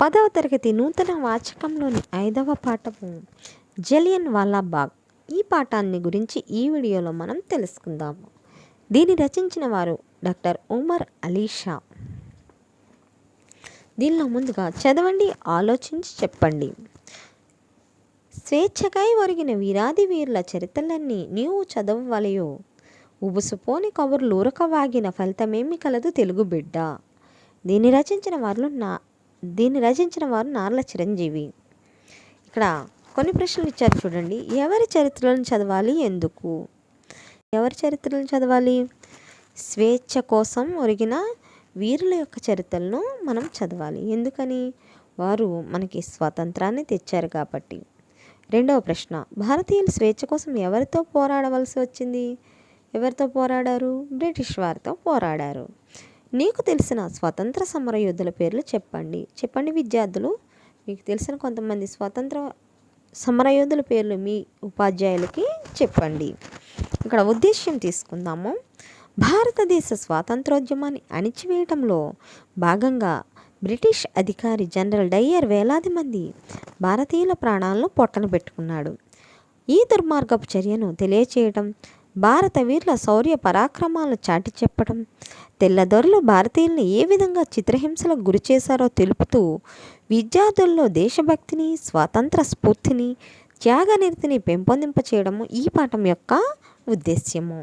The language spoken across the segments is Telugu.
పదవ తరగతి నూతన వాచకంలోని ఐదవ పాఠము జలియన్ వాలాబాగ్. ఈ పాఠాన్ని గురించి ఈ వీడియోలో మనం తెలుసుకుందాము. దీన్ని రచించిన వారు డాక్టర్ ఉమర్ అలీషా దీనిలో ముందుగా చదవండి ఆలోచించి చెప్పండి. స్వేచ్ఛకై ఒరిగిన వీరాది వీరుల చరిత్రలన్నీ నీవు చదవవలయో? ఉబుసుపోని కబుర్లు ఊరకవాగిన ఫలితమేమి కలదు తెలుగు బిడ్డ? దీన్ని రచించిన వారు నా దీన్ని రచించిన వారు నార్ల చిరంజీవి. ఇక్కడ కొన్ని ప్రశ్నలు ఇచ్చారు చూడండి. ఎవరి చరిత్రలను చదవాలి? ఎందుకు? ఎవరి చరిత్రలను చదవాలి? స్వేచ్ఛ కోసం ఒరిగిన వీరుల యొక్క చరిత్రలను మనం చదవాలి. ఎందుకని? వారు మనకి స్వాతంత్రాన్ని తెచ్చారు కాబట్టి. రెండవ ప్రశ్న. భారతీయులు స్వేచ్ఛ కోసం ఎవరితో పోరాడవలసి వచ్చింది? ఎవరితో పోరాడారు? బ్రిటిష్ వారితో పోరాడారు. నీకు తెలిసిన స్వతంత్ర సమర యోధుల పేర్లు చెప్పండి. చెప్పండి విద్యార్థులు. మీకు తెలిసిన కొంతమంది స్వతంత్ర సమర యోధుల పేర్లు మీ ఉపాధ్యాయులకి చెప్పండి. ఇక్కడ ఉద్దేశ్యం తీసుకుందాము. భారతదేశ స్వాతంత్రోద్యమాన్ని అణిచివేయటంలో భాగంగా బ్రిటిష్ అధికారి జనరల్ డయ్యర్ వేలాది మంది భారతీయుల ప్రాణాలను పొట్టన పెట్టుకున్నాడు. ఈ దుర్మార్గపు చర్యను తెలియచేయడం భారత వీరుల శౌర్య పరాక్రమాలను చాటి చెప్పడం తెల్లదొరలు భారతీయులను ఏ విధంగా చిత్రహింసలకు గురి చేశారో తెలుపుతూ విద్యార్థుల్లో దేశభక్తిని స్వాతంత్ర స్ఫూర్తిని త్యాగనిరతిని పెంపొందింపచేయడము ఈ పాఠం యొక్క ఉద్దేశ్యము.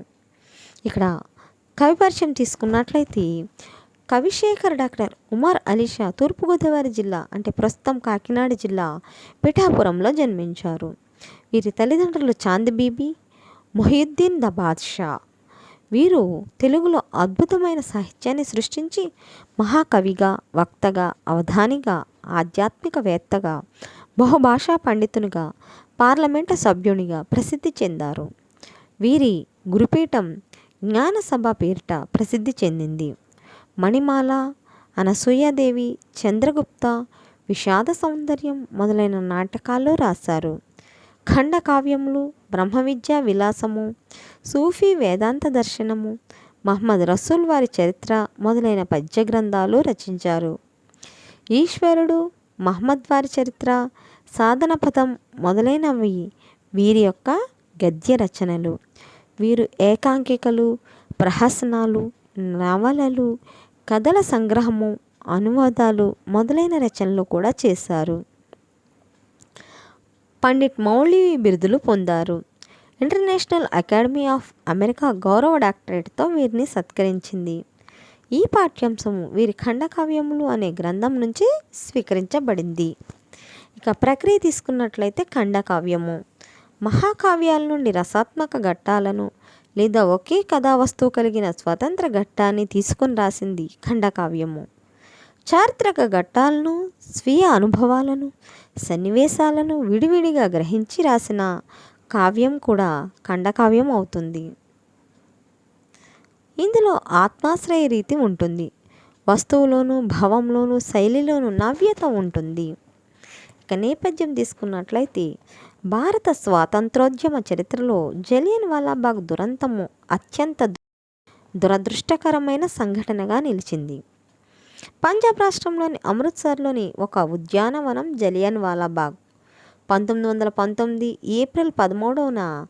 ఇక్కడ కవిపరిచయం తీసుకున్నట్లయితే కవిశేఖర్ డాక్టర్ ఉమర్ అలీషా తూర్పుగోదావరి జిల్లా అంటే ప్రస్తుతం కాకినాడ జిల్లా పిఠాపురంలో జన్మించారు. వీరి తల్లిదండ్రులు చాంద్ బీబీ మొహియుద్దీన్ ద బాద్షా. వీరు తెలుగులో అద్భుతమైన సాహిత్యాన్ని సృష్టించి మహాకవిగా వక్తగా అవధానిగా ఆధ్యాత్మికవేత్తగా బహుభాషా పండితునిగా పార్లమెంటు సభ్యునిగా ప్రసిద్ధి చెందారు. వీరి గురుపీఠం జ్ఞానసభ పేరిట ప్రసిద్ధి చెందింది. మణిమాల అనసూయాదేవి చంద్రగుప్త విషాద సౌందర్యం మొదలైన నాటకాల్లో రాశారు. ఖండకావ్యములు బ్రహ్మవిద్యా విలాసము సూఫీ వేదాంత దర్శనము మహమ్మద్ రసూల్ వారి చరిత్ర మొదలైన పద్య గ్రంథాలు రచించారు. ఈశ్వరుడు మహమ్మద్ వారి చరిత్ర సాధన పదం మొదలైనవి వీరి యొక్క గద్య రచనలు. వీరు ఏకాంకికలు ప్రహసనాలు నవలలు కథల సంగ్రహము అనువాదాలు మొదలైన రచనలు కూడా చేశారు. పండిట్ మౌళి బిరుదులు పొందారు. ఇంటర్నేషనల్ అకాడమీ ఆఫ్ అమెరికా గౌరవ డాక్టరేట్తో వీరిని సత్కరించింది. ఈ పాఠ్యాంశం వీరి ఖండకావ్యములు అనే గ్రంథం నుంచి స్వీకరించబడింది. ఇక ప్రక్రియ తీసుకున్నట్లయితే ఖండకావ్యము. మహాకావ్యాల నుండి రసాత్మక ఘట్టాలను లేదా ఒకే కథా వస్తువు కలిగిన స్వతంత్ర ఘట్టాన్ని తీసుకుని రాసింది ఖండకావ్యము. చారిత్రక ఘట్టాలను స్వీయ అనుభవాలను సన్నివేశాలను విడివిడిగా గ్రహించి రాసిన కావ్యం కూడా ఖండకావ్యం అవుతుంది. ఇందులో ఆత్మాశ్రయ రీతి ఉంటుంది. వస్తువులోను భావంలోను శైలిలోను నవ్యత ఉంటుంది. ఇక నేపథ్యం తీసుకున్నట్లయితే భారత స్వాతంత్రోద్యమ చరిత్రలో జలియన్ వాలాబాగ్ దురంతము అత్యంత దురదృష్టకరమైన సంఘటనగా నిలిచింది. పంజాబ్ రాష్ట్రంలోని అమృత్సర్లోని ఒక ఉద్యానవనం జలియన్ వాలాబాగ్ పంతొమ్మిది వందల పంతొమ్మిది ఏప్రిల్ పదమూడవన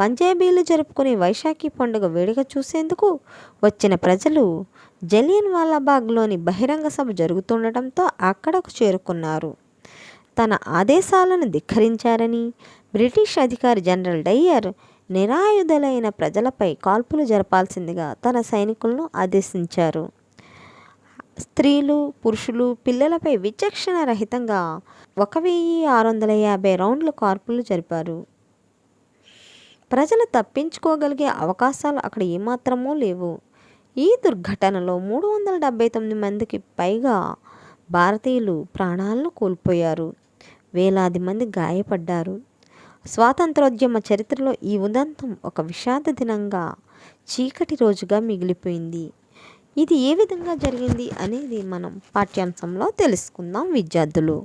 పంజాబీలు జరుపుకునే వైశాఖి పండుగ వేడుక చూసేందుకు వచ్చిన ప్రజలు జలియన్ వాలాబాగ్లోని బహిరంగ సభ జరుగుతుండటంతో అక్కడకు చేరుకున్నారు. తన ఆదేశాలను ధిక్కరించారని బ్రిటిష్ అధికారి జనరల్ డయ్యర్ నిరాయుధులైన ప్రజలపై కాల్పులు జరపాల్సిందిగా తన సైనికులను ఆదేశించారు. స్త్రీలు పురుషులు పిల్లలపై విచక్షణ రహితంగా ఒక వెయ్యి ఆరు వందల యాభై రౌండ్లు కార్పులు జరిపారు. ప్రజలు తప్పించుకోగలిగే అవకాశాలు అక్కడ ఏమాత్రమూ లేవు. ఈ దుర్ఘటనలో మూడు వందల డెబ్బై తొమ్మిది మందికి పైగా భారతీయులు ప్రాణాలను కోల్పోయారు. వేలాది మంది గాయపడ్డారు. స్వాతంత్రోద్యమ చరిత్రలో ఈ ఉదంతం ఒక విషాద దినంగా చీకటి రోజుగా మిగిలిపోయింది. ఇది ఏ విధంగా జరిగింది అనేది మనం పాఠ్యాంశంలో తెలుసుకుందాం విద్యార్థులు.